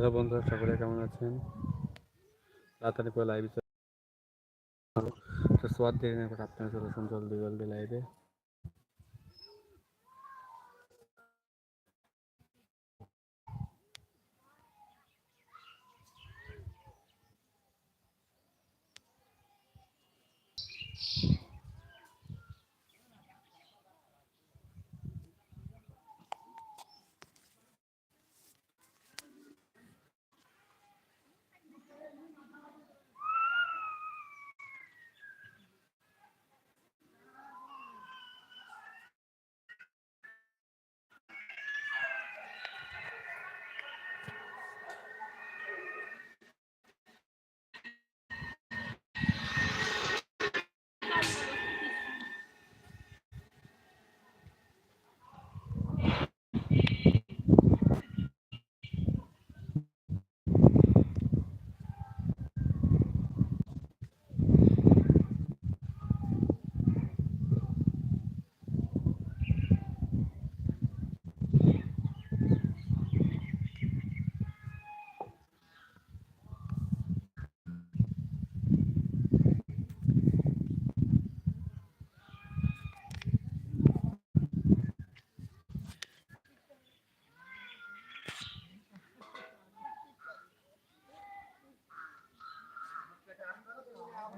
Hello বন্ধুরা, সকলে কেমন আছেন? তাড়াতাড়ি করে লাইভ তো সোয়াদ দিয়ে নেই আপনারা চলে আসুন জলদি জলদি লাইভে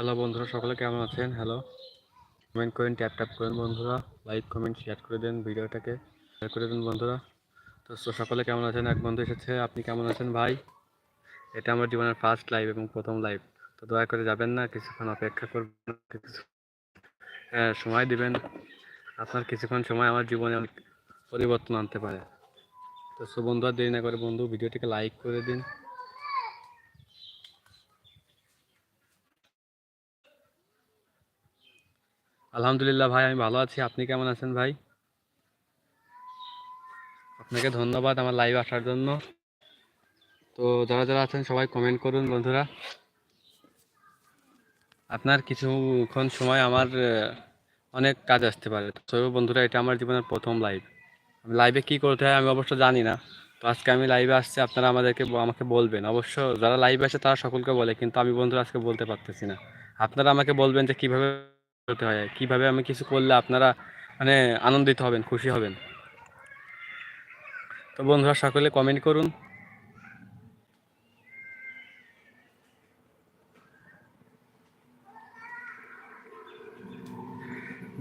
হ্যালো বন্ধুরা সকলে কেমন আছেন? হ্যালো। কমেন্ট করেন ট্যাপ ট্যাপ করেন বন্ধুরা। লাইক কমেন্ট শেয়ার করে দেন ভিডিওটাকে। শেয়ার করে দেন বন্ধুরা। তো সকলে কেমন আছেন? এক বন্ধু এসেছে আপনি কেমন আছেন ভাই? এটা আমার জীবনের ফার্স্ট লাইভ এবং প্রথম লাইভ তো দয়া করে যাবেন না কিছুক্ষণ অপেক্ষা করবেন কিছু হ্যাঁ, সময় দিবেন। আপনার কিছুক্ষণ সময় আমার জীবনে অনেক পরিবর্তন আনতে পারে। তো সো বন্ধু আর দেরি না করে বন্ধু ভিডিওটিকে লাইক করে দিন। আলহামদুলিল্লাহ ভাই, আমি ভালো আছি। আপনি কেমন আছেন ভাই? আপনাকে ধন্যবাদ আমার লাইভ আসার জন্য। তো যারা যারা আছেন, সবাই কমেন্ট করুন বন্ধুরা। আপনার কিছুক্ষণ সময় আমার অনেক কাজ আসতে পারে। তো বন্ধুরা, এটা আমার জীবনের প্রথম লাইভ আমি লাইভে কী করতে হয়, আমি অবশ্য জানি না। তো আজকে আমি লাইভে আসছি, আপনারা আমাদেরকে আমাকে বলবেন। অবশ্য যারা লাইভে আসে তারা সকলকে বলে, কিন্তু আমি বন্ধুরা আজকে বলতে পারতেছি না। আপনারা আমাকে বলবেন যে কীভাবে করতে হয়। কীভাবে আমি কিছু করলে আপনারা মানে আনন্দিত হবেন, খুশি হবেন? তো বন্ধুরা, সকলে কমেন্ট করুন।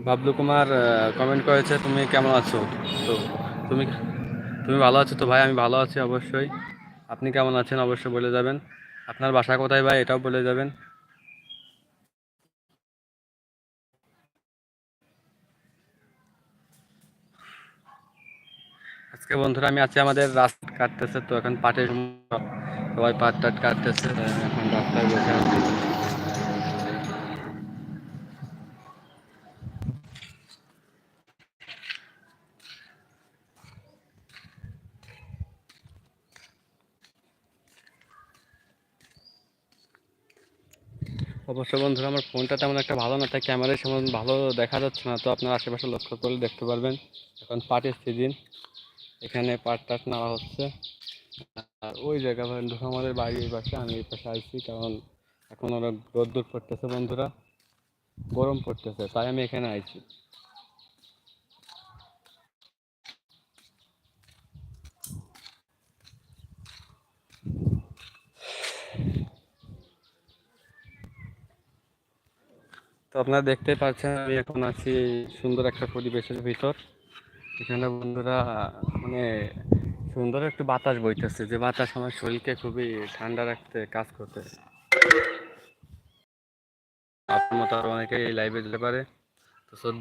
বাবলু কুমার কমেন্ট করেছে, তুমি কেমন আছো? তো, তুমি তুমি ভালো আছো? তো ভাই, আমি ভালো আছি অবশ্যই। আপনি কেমন আছেন? অবশ্যই বলে যাবেন। আপনার বাসা কোথায় ভাই? এটাও বলে যাবেন। আজকে বন্ধুরা, আমি আছি আমাদের রাস্তা কাটতেছে, তো এখন পাটের সবাই পাট টাট কাটতেছে এখন রাস্তায় বসে আছি। অবশ্য বন্ধুরা, আমার ফোনটা তেমন একটা ভালো না, তাই ক্যামেরার সেমন ভালো দেখা যাচ্ছে না, তো আপনার আশেপাশে লক্ষ্য করলে দেখতে পারবেন। এখন পাটের সিজন এখানে পাট টাট নেওয়া হচ্ছে। আর ওই জায়গা আমাদের বাড়ি এই পাশে, আমি এই পাশে আসছি কারণ এখন অনেক রোদ্দুর পড়তেছে বন্ধুরা। গরম পড়তেছে, তাই আমি এখানে আইছি। তো আপনারা দেখতেই পাচ্ছেন, আমি এখন আছি সুন্দর একটা পরিবেশের ভিতর। এখানে বন্ধুরা মানে সুন্দর একটু বাতাস বইতেছে, যে বাতাস আমার শরীরকে খুবই ঠান্ডা রাখতে, কাজ করতে। আপনার মতো আরও অনেকে এই লাইভে যেতে পারে। তো